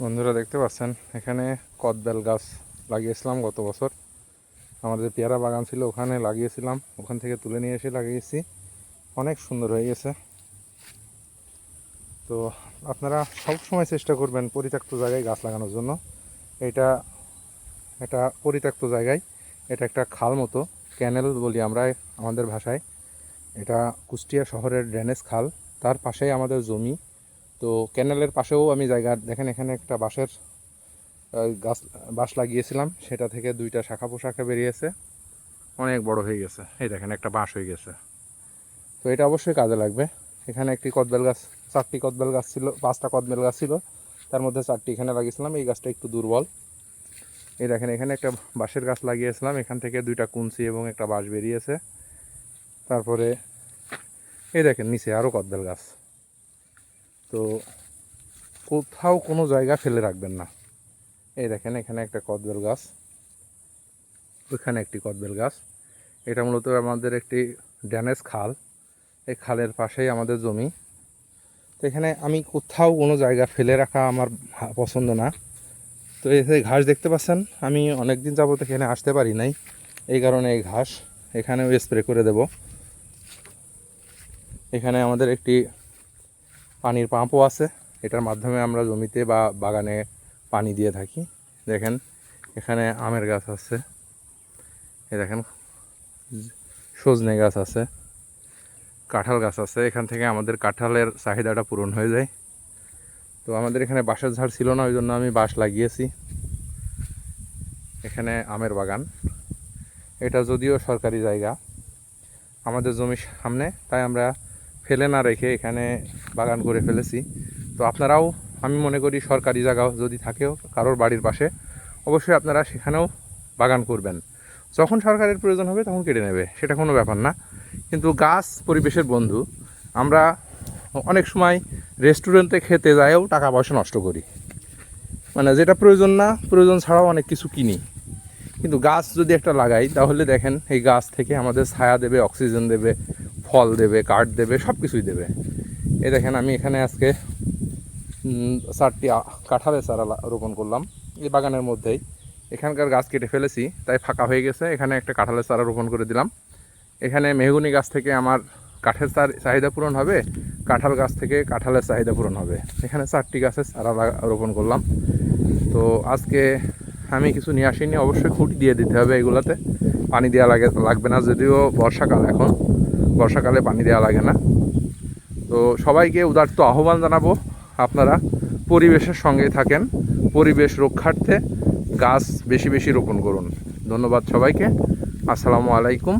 বন্ধুরা দেখতে পাচ্ছেন, এখানে কদবেল গাছ লাগিয়েছিলাম গত বছর। আমাদের পেয়ারা বাগান ছিল, ওখানে লাগিয়েছিলাম। ওখান থেকে তুলে নিয়ে এসে লাগিয়েছি। অনেক সুন্দর হয়ে গেছে। তো আপনারা সব সময় চেষ্টা করবেন পরিত্যক্ত জায়গায় গাছ লাগানোর জন্য। এটা এটা পরিত্যক্ত জায়গায়, এটা একটা খাল মতো, ক্যানেল বলি আমরা আমাদের ভাষায়। এটা কুষ্টিয়া শহরের ড্রেনেজ খাল। তার পাশেই আমাদের জমি। তো ক্যানেলের পাশেও আমি জায়গা, দেখেন এখানে একটা বাঁশের গাছ, বাঁশ লাগিয়েছিলাম। সেটা থেকে দুইটা শাখা পোশাখা বেরিয়েছে। অনেক বড় হয়ে গেছে। এই দেখেন, একটা বাঁশ হয়ে গেছে। তো এটা অবশ্যই কাজে লাগবে। এখানে একটি কদবেল গাছ, চারটি কদবেল গাছ ছিল, পাঁচটা কদবেল গাছ ছিল। তার মধ্যে চারটি এখানে লাগিয়েছিলাম। এই গাছটা একটু দুর্বল। এই দেখেন, এখানে একটা বাঁশের গাছ লাগিয়েছিলাম। এখান থেকে দুইটা কুঞ্চি এবং একটা বাঁশ বেরিয়েছে। তারপরে এই দেখেন, নিচে আরও কদবেল গাছ। তো কোথাও কোনো জায়গা ফেলে রাখবেন না। এই দেখেন, এখানে একটা কদবেল গাছ, ওইখানে একটি কদবেল গাছ। এটা মূলত আমাদের একটি ড্যানেজ খাল। এই খালের পাশেই আমাদের জমি। তো এখানে আমি কোথাও কোনো জায়গা ফেলে রাখা আমার পছন্দ না। তো যে ঘাস দেখতে পাচ্ছেন, আমি অনেক দিন যাবত এখানে আসতে পারি নাই। এই কারণে এই ঘাস এখানেও স্প্রে করে দেব। এখানে আমাদের একটি পানির পাম্পও আছে। এটার মাধ্যমে আমরা জমিতে বা বাগানে পানি দিয়ে থাকি। দেখেন, এখানে আমের গাছ আছে। এই দেখেন, সজনে গাছ আছে। কাঁঠাল গাছ আছে। এখান থেকে আমাদের কাঁঠালের চাহিদাটা পূরণ হয়ে যায়। তো আমাদের এখানে বাঁশের ঝাড় ছিল না ওই জন্য আমি বাঁশ লাগিয়েছি। এখানে আমের বাগান। এটা যদিও সরকারি জায়গা। আমাদের জমির সামনে, তাই আমরা ফেলে না রেখে এখানে বাগান করে ফেলেছি। তো আপনারাও, আমি মনে করি সরকারি জায়গা যদি থাকেও, কারোর বাড়ির পাশে, অবশ্যই আপনারা সেখানেও বাগান করবেন। যখন সরকারের প্রয়োজন হবে তখন কেটে নেবে, সেটা কোনো ব্যাপার না। কিন্তু গাছ পরিবেশের বন্ধু, আমরা অনেক সময় রেস্টুরেন্টে খেতে যায়ও টাকা পয়সা নষ্ট করি। মানে যেটা প্রয়োজন না, প্রয়োজন ছাড়াও অনেক কিছু কিনি। কিন্তু গাছ যদি একটা লাগাই, তাহলে দেখেন এই গাছ থেকে আমাদের ছায়া দেবে, অক্সিজেন দেবে ফল দেবে কাঠ দেবে সব কিছুই দেবে। এ দেখেন, আমি এখানে আজকে চারটি কাঁঠালের চারা রোপণ করলাম। এই বাগানের মধ্যেই। এখানকার গাছ কেটে ফেলেছি, তাই ফাঁকা হয়ে গেছে। এখানে একটা কাঁঠালের চারা রোপণ করে দিলাম। এখানে মেহগুনি গাছ থেকে আমার কাঠের চার, চাহিদা পূরণ হবে। কাঁঠাল গাছ থেকে কাঁঠালের চাহিদা পূরণ হবে। এখানে চারটি গাছের চারা রোপণ করলাম। তো আজকে আমি কিছু নিয়ে আসিনি। অবশ্যই খুঁটি দিয়ে দিতে হবে এগুলাতে। পানি দেওয়া লাগে, লাগবে না। যদিও বর্ষাকাল এখন। বর্ষাকালে পানি দেওয়া লাগে না। তো সবাইকে উদার্ত আহ্বান জানাব আপনারা, পরিবেশের সঙ্গে থাকেন, পরিবেশ রক্ষার্থে গাছ বেশি বেশি রোপণ করুন। ধন্যবাদ সবাইকে। আসসালামু আলাইকুম।